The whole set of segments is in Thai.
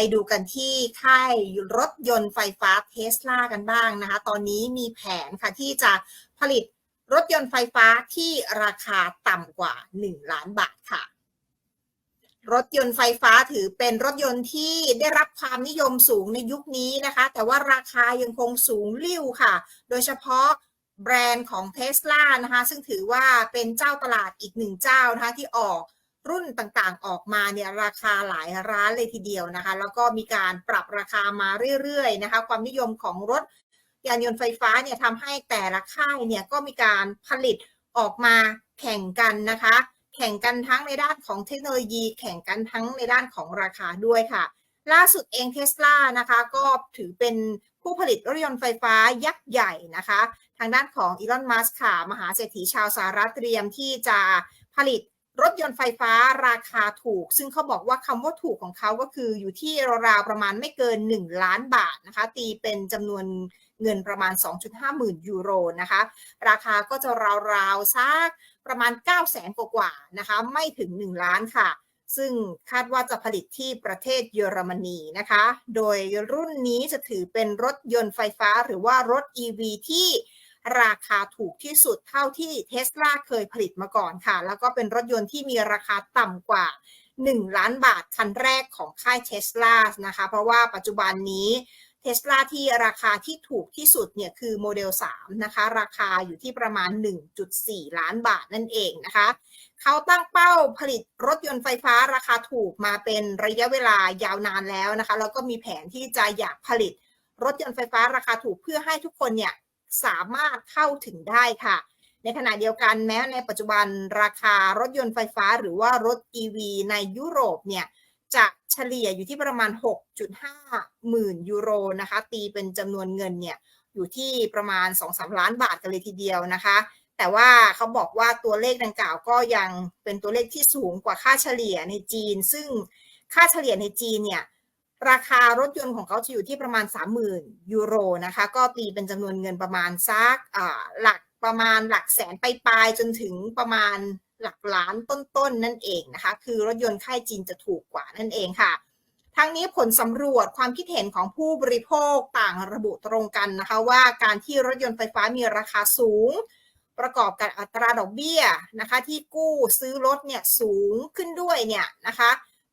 ไปดูกันที่ค่ายรถยนต์ไฟฟ้าเทสลากันบ้างนะคะ ตอนนี้มีแผนค่ะที่จะผลิตรถยนต์ไฟฟ้าที่ราคาต่ำกว่า 1 ล้านบาทค่ะ รถยนต์ไฟฟ้าถือเป็นรถยนต์ที่ได้รับความนิยมสูงในยุคนี้นะคะ แต่ว่าราคายังคงสูงลิ่วค่ะ โดยเฉพาะแบรนด์ของเท s l a นะคะ ซึ่งถือว่าเป็นเจ้าตลาดอีกหนึ่งเจ้านะคะที่ออก รุ่นต่างๆออกมาเนี่ยราคาหลายร้านเลยทีเดียวนะคะ แล้วก็มีการปรับราคามาเรื่อยๆนะคะ ความนิยมของรถยานยนต์ไฟฟ้าเนี่ยทำให้แต่ละค่ายเนี่ยก็มีการผลิตออกมาแข่งกันนะคะ แข่งกันทั้งในด้านของเทคโนโลยี แข่งกันทั้งในด้านของราคาด้วยค่ะ ล่าสุดเองเทสลานะคะก็ถือเป็นผู้ผลิตรถยนต์ไฟฟ้ายักษ์ใหญ่นะคะ ทางด้านของอีลอน มัสก์ค่ะ มหาเศรษฐีชาวสหรัฐเตรียมที่จะผลิต รถยนต์ไฟฟ้าราคาถูก ซึ่งเขาบอกว่าคำว่าถูกของเขาก็คืออยู่ที่ราวๆประมาณไม่เกิน 1 ล้านบาทนะคะ ตีเป็นจำนวนเงินประมาณ 2.5 หมื่นยูโรนะคะ ราคาก็จะราวๆสักประมาณ 9 0 0 0 0 0กว่าๆนะคะ ไม่ถึง 1 ล้านค่ะ ซึ่งคาดว่าจะผลิตที่ประเทศเยอรมนีนะคะ โดยรุ่นนี้จะถือเป็นรถยนต์ไฟฟ้าหรือว่ารถ EV ที่ ราคาถูกที่สุดเท่าที่เทสลาเคยผลิตมาก่อนค่ะ แล้วก็เป็นรถยนต์ที่มีราคาต่ำกว่า 1 ล้านบาทคันแรกของค่ายเทสลานะคะ เพราะว่าปัจจุบันนี้เทสลาที่ราคาที่ถูกที่สุดเนี่ยคือโมเดล 3 นะคะ ราคาอยู่ที่ประมาณ 1.4 ล้านบาทนั่นเองนะคะ เขาตั้งเป้าผลิตรถยนต์ไฟฟ้าราคาถูกมาเป็นระยะเวลายาวนานแล้วนะคะ แล้วก็มีแผนที่จะอยากผลิตรถยนต์ไฟฟ้าราคาถูกเพื่อให้ทุกคนเนี่ย สามารถเข้าถึงได้ค่ะ ในขณะเดียวกันแม้ในปัจจุบันราคารถยนต์ไฟฟ้าหรือว่ารถ EV ในยุโรปเนี่ยจะเฉลี่ยอยู่ที่ประมาณ 6.5 หมื่นยูโรนะคะตีเป็นจำนวนเงินเนี่ยอยู่ที่ประมาณ 2-3 ล้านบาทกันเลยทีเดียวนะคะ แต่ว่าเขาบอกว่าตัวเลขดังกล่าวก็ยังเป็นตัวเลขที่สูงกว่าค่าเฉลี่ยในจีน ซึ่งค่าเฉลี่ยในจีนเนี่ย ราคารถยนต์ของเขาจะอยู่ที่ประมาณ 30,000 ยูโรนะคะ ก็ตีเป็นจำนวนเงินประมาณซักหลักประมาณหลักแสนไปปลายจนถึงประมาณหลักล้านต้นๆนนั่นเองนะคะ คือรถยนต์ค่ายจีนจะถูกกว่านั่นเองค่ะ ทั้งนี้ผลสำรวจความคิดเห็นของผู้บริโภคต่างระบุตรงกันนะคะ ว่าการที่รถยนต์ไฟฟ้ามีราคาสูง ประกอบกับอัตราดอกเบี้ยนะคะ ที่กู้ซื้อรถเนี่ยสูงขึ้นด้วยเนี่ยนะคะ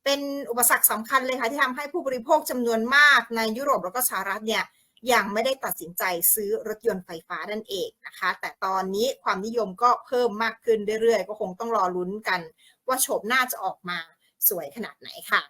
เป็นอุปสรรคสำคัญเลยค่ะที่ทำให้ผู้บริโภคจำนวนมากในยุโรปแล้วก็สหรัฐเนี่ยยังไม่ได้ตัดสินใจซื้อรถยนต์ไฟฟ้านั่นเองนะคะ แต่ตอนนี้ความนิยมก็เพิ่มมากขึ้นเรื่อยๆ ก็คงต้องรอลุ้นกัน ว่าโฉมหน้าจะออกมาสวยขนาดไหนค่ะ